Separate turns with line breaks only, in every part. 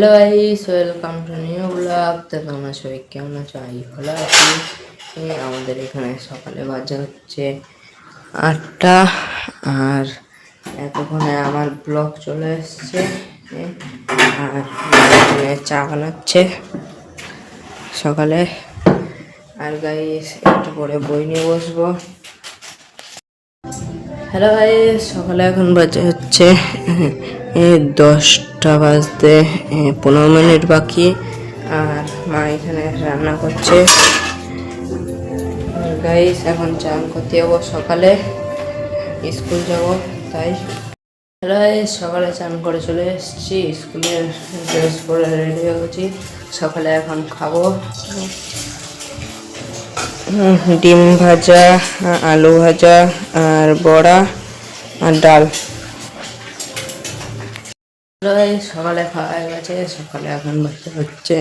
Hello guys welcome to new blog তো তোমরা সবাই কেমন আছো? আই ভালো আছি। আমাদের এখানে সকালে বাজে হচ্ছে আটটা। আর এতক্ষণে আমার ব্লগ চলে এসছে। আর চা বানাচ্ছে সকালে। আর গাইস একটু পরে বই নিয়ে বসবো। হ্যালো ভাই সকালে এখন বাজে হচ্ছে দশটা বাজতে পনেরো মিনিট বাকি, আর মা এখানে রান্না করছে। গাইস, এখন চান করতে যাব সকালে, স্কুল যাব, তাই। হ্যালো সকালে চান করে চলে এসেছি স্কুলে ড্রেস পরে রেডি হয়ে গেছি, সকালে এখন খাব। ডিম ভাজা আলু ভাজা, আর বড়া, আর ডাল। সকালে খাওয়া হয়ে গেছে, সকালে এখন বাজতে হচ্ছে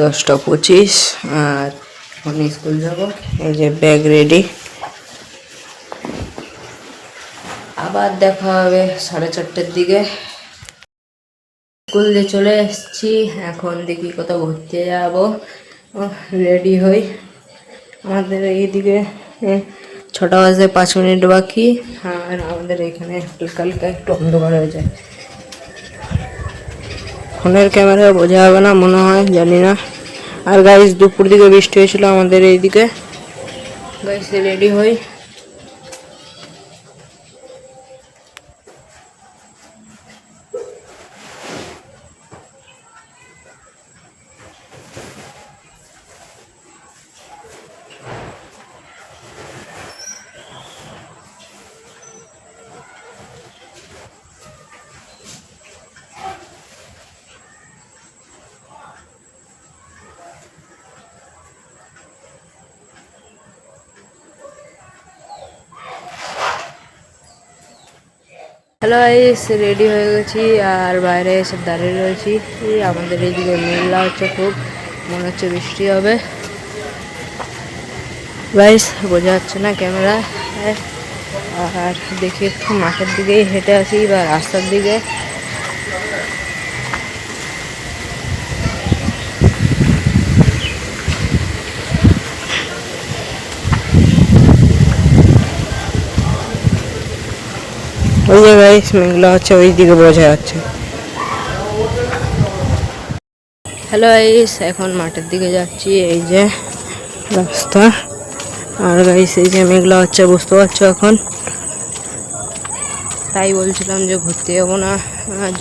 দশটা পঁচিশ, আর এখন স্কুল যাব। এই যে ব্যাগ রেডি আবার দেখা হবে সাড়ে চারটের দিকে। স্কুল দিয়ে চলে এসেছি, এখন দেখি কোথাও ঘুরতে যাব। রেডি হই। আমাদের এইদিকে ছটা বাজে পাঁচ মিনিট বাকি। আর আমাদের এখানে হালকা একটু অন্ধকার হয়ে যায়। ফোনের ক্যামেরা বোঝা যাবে না, মনে হয়, জানি না। আর গাইস দুপুর দিকে বৃষ্টি হয়েছিল আমাদের এইদিকে। গাইস রেডি হই। হ্যালো গাইস রেডি হয়ে গেছি, আর বাইরে এসে দাঁড়িয়ে রয়েছি। আমাদের এইদিকে মেলা হচ্ছে খুব, মনে হচ্ছে বৃষ্টি হবে। বাইস বোঝা যাচ্ছে না ক্যামেরা। আর দেখি একটু মাঠের দিকেই হেঁটে আসি বা রাস্তার দিকে। ওই গাইস মেঘলা হচ্ছে ওই দিকে বোঝা যাচ্ছে। হ্যালো গাইস এখন মাঠের দিকে যাচ্ছি, এই যে রাস্তা। আর গাইস এই যে মেঘলা হচ্ছে, বুঝতে পারছ এখন? তাই বলছিলাম যে ঘুরতে যাব না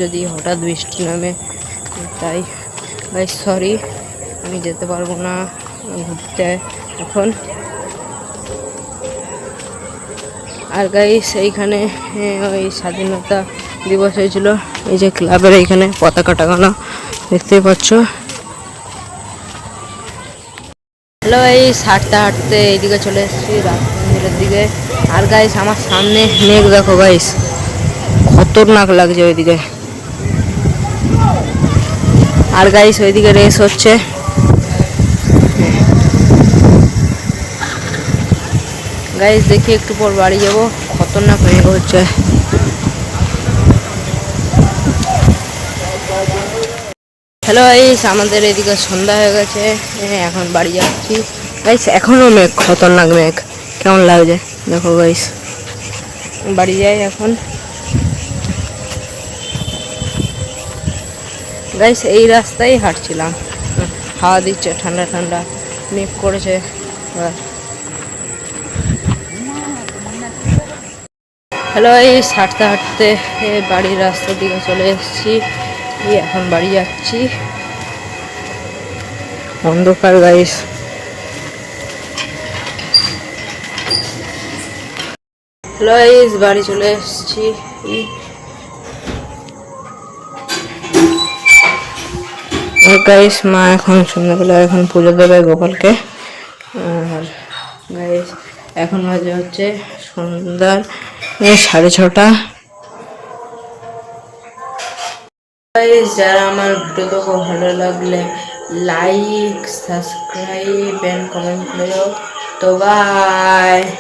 যদি হঠাৎ বৃষ্টি নামে, তাই। গাইস সরি আমি যেতে পারব না ঘুরতে এখন। আর গাইস এইখানে ওই স্বাধীনতা দিবস হয়েছিল। এই যে ক্লাবের এইখানে পতাকা টাঙানো, দেখতেই পাচ্ছ। হ্যালো এই হাঁটতে হাঁটতে এইদিকে চলে এসেছি রাত মন্দিরের দিকে। আর গাইস আমার সামনে মেঘ, দেখো গাইস খতরনাক লাগছে ওইদিকে। আর গাইস ওইদিকে রেস হচ্ছে। গাইস দেখি একটু পর বাড়ি যাব। খতরনাক হয়ে হচ্ছে হ্যালো গাইস আমাদের এদিকে সন্ধ্যা হয়ে গেছে। হ্যাঁ, এখন বাড়ি যাচ্ছি। গাইস এখনও মেঘ খতরনাক মেঘ। কেমন লাগছে? দেখো গাইস বাড়ি যাই এখন। গাইস এই রাস্তায় হাঁটছিলাম। হাওয়া দিচ্ছে ঠান্ডা ঠান্ডা। মেঘ করেছে। আর হ্যালো, এই হাঁটতে হাঁটতে বাড়ির রাস্তার দিকে চলে এসেছি। এখন বাড়ি যাচ্ছি। অন্ধকার গাইস হ্যালো বাড়ি চলে এসেছি। গাইস মা এখন সন্ধ্যাবেলা এখন পুজো দেবে গোপালকে। আর গাইস এখন বাজে হচ্ছে সন্ধ্যার এ, সাড়ে ছটা। যারা আমার ভিডিও দেখো ভালো লাগলে লাইক সাবস্ক্রাইব অ্যান্ড কমেন্ট করো তো বাই